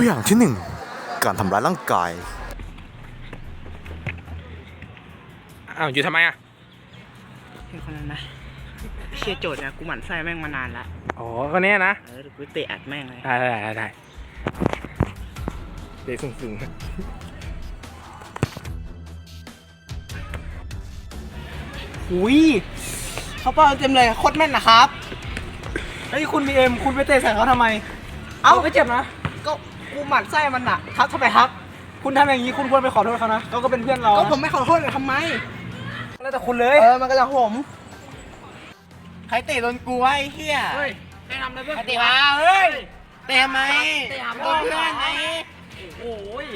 ตัวอย่างที่หนึ่งการทำร้ายร่างกาย อ้าวอยู่ทำไมอะเห็นคนนั้นไหมเชียโจทย์เนี่ยกูหมั่นไส้แม่งมานานละอ๋อก็เนี้ยนะเออเดี๋ยวกูเตะอัดแม่งเลยได้ได้ได้ได้เด็กสูงสูงอุ้ยเขาเป้าเต็มเลยโคตรแม่นนะครับเฮ้ยคุณบีเอ็มคุณไปเตะใส่เขาทำไม เอ้าไม่เจ็บนะก็ กูหมั่นไส้มันอะครับทำไมครับ คุณทำอย่างนี้คุณควรไปขอโทษเขานะเขาก็เป็นเพื่อนเราก็นะผมไม่ขอโทษเลยทำไม แล้วแต่คุณเลยเออมันก็จะผม ใครเตะโดนกูวะไอ้เหี้ยเฮ้ยได้ทำอะไรเพื่อนใครเตะมาเฮ้ยเตะทำไมเตะหาโดนเพื่อนไงโอ้ย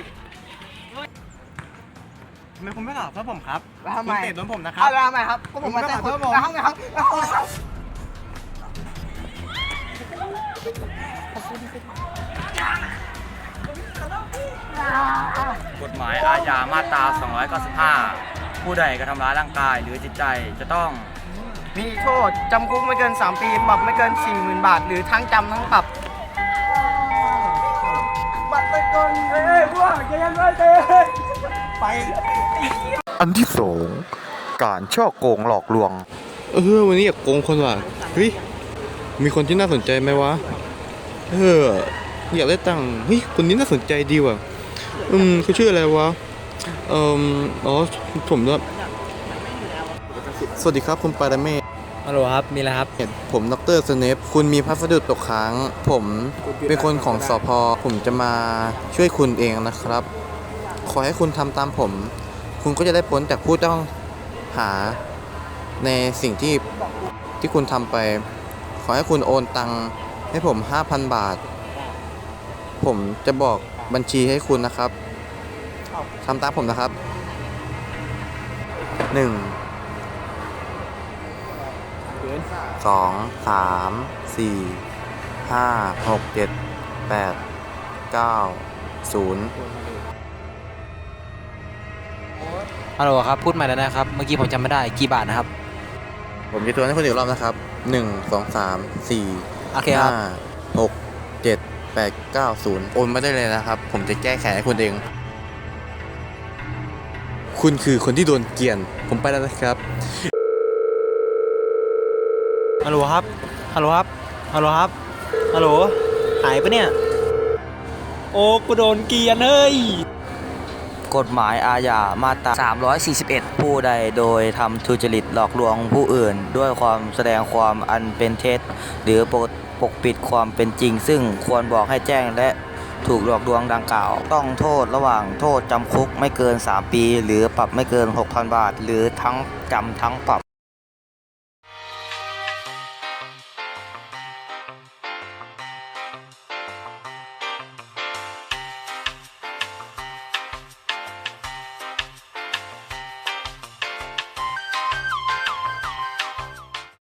ทำไมคุณไม่ขอโทษผมครับแล้วทำไม คุณเตะโดนผมนะครับ เอาแล้วทำไมครับก็ผมมาเตะคุณคุไม่ณขอโทษผม แล้วทำไมครับแล้วทำไมครับ กฎหมายอาญามาตรา 295 ผู้ใดกระทำร้ายร่างกายหรือจิตใจจะต้อง มีโทษจำคุกไม่เกิน 3 ปี ปรับไม่เกิน 40,000 บาท หรือทั้งจำทั้งปรับ บัตรไปก่อนเฮ้ยพวกใจเย็นไว้เต้ไปอันที่สองการช่อโกงหลอกลวง เออวันนี้อยากโกงคนว่ะเฮ้ยมีคนที่น่าสนใจไหมวะ เออ อยากได้ตังค์เฮ้ยคนนี้น่าสนใจดีว่ะอืมเขาชื่ออะไรวะเอ่ออ๋อผมว่าสวัสดีครับคุณปาราเมศฮัลโหลครับ มีอะไรครับ ผมดรสเนปคุณมีพัสดุตกค้าง ผมเป็นคนของสพผมจะมาช่วยคุณเองนะครับ ขอให้คุณทำตามผม คุณก็จะได้พ้นจากผู้ต้องหาในสิ่งที่ที่คุณทำไป ขอให้คุณโอนตังค์ให้ผม 5,000 บาท ผมจะบอกบัญชีให้คุณนะครับทำตามผมนะครับ1สองสามสี่ห้าหกเจ็ดแปดเก้าศูนย์ฮัลโหลครับ พูดใหม่แล้วนะครับ เมื่อกี้ผมจำไม่ได้กี่บาทนะครับ ผมจะทวนให้คุณอีกรอบนะครับหนึ่งสองสามสี่โอเคครับห้าหก เจ็ดแปดเก้าศูนย์โอนมาได้เลยนะครับ ผมจะแก้ไขให้คุณเอง คุณคือคนที่โดนเกลียน ผมไปแล้วนะครับฮัลโหลครับ ฮัลโหลครับ ฮัลโหลครับ ฮัลโหล หายปะเนี่ย โอ้กูโดนเกลียนเฮ้ย กฎหมายอาญา มาตรา 341 ผู้ใดโดยทำทุจริตหลอกลวงผู้อื่น ด้วยความแสดงความอันเป็นเท็จหรือปก ปกปิดความเป็นจริง ซึ่งควรบอกให้แจ้งและถูกหลอกลวงดังกล่าว ต้องโทษระหว่างโทษจำคุกไม่เกิน 3 ปี หรือปรับไม่เกิน 6,000 บาท หรือทั้งจำทั้งปรับ